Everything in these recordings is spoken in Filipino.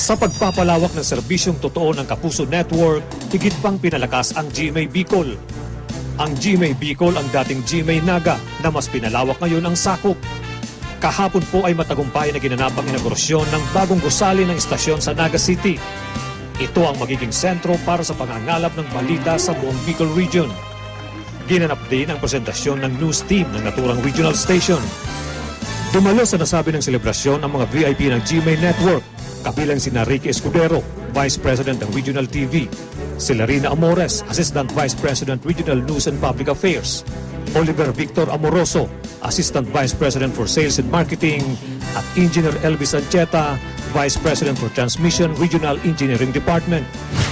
Sa pagpapalawak ng serbisyong totoo ng Kapuso Network, higit pang pinalakas ang GMA Bicol. Ang GMA Bicol ang dating GMA Naga na mas pinalawak ngayon ang sakop. Kahapon po ay matagumpay na ginanap ang inaugurasyon ng bagong gusali ng istasyon sa Naga City. Ito ang magiging sentro para sa pangangalap ng balita sa buong Bicol Region. Ginanap din ang presentasyon ng news team ng naturang regional station. Dumalo sa nasabi ng selebrasyon ang mga VIP ng GMA Network, kabilang si Ricky Escudero, Vice President ng Regional TV, si Larina Amores, Assistant Vice President Regional News and Public Affairs, Oliver Victor Amoroso, Assistant Vice President for Sales and Marketing, at Engineer Elvis Ancheta, Vice President for Transmission Regional Engineering Department.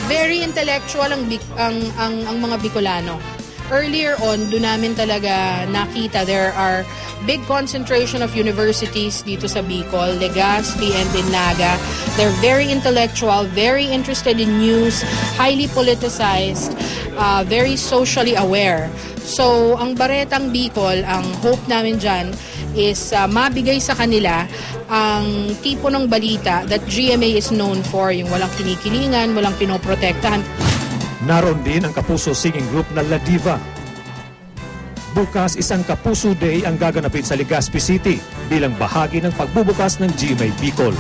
very intellectual ang, ang, ang, ang mga Bicolano. Earlier on, doon namin talaga nakita there are big concentration of universities dito sa Bicol, Legazpi and Dinaga. They're very intellectual, very interested in news, highly politicized, uh, very socially aware. So, ang Baretang Bicol, ang hope namin dyan is uh, mabigay sa kanila ang tipo ng balita that GMA is known for, yung walang kinikilingan, walang pinoprotektahan. Naroon din ang Kapuso Singing Group na La Diva. Bukas isang Kapuso Day ang gaganapin sa Legazpi City bilang bahagi ng pagbubukas ng GMA Bicol.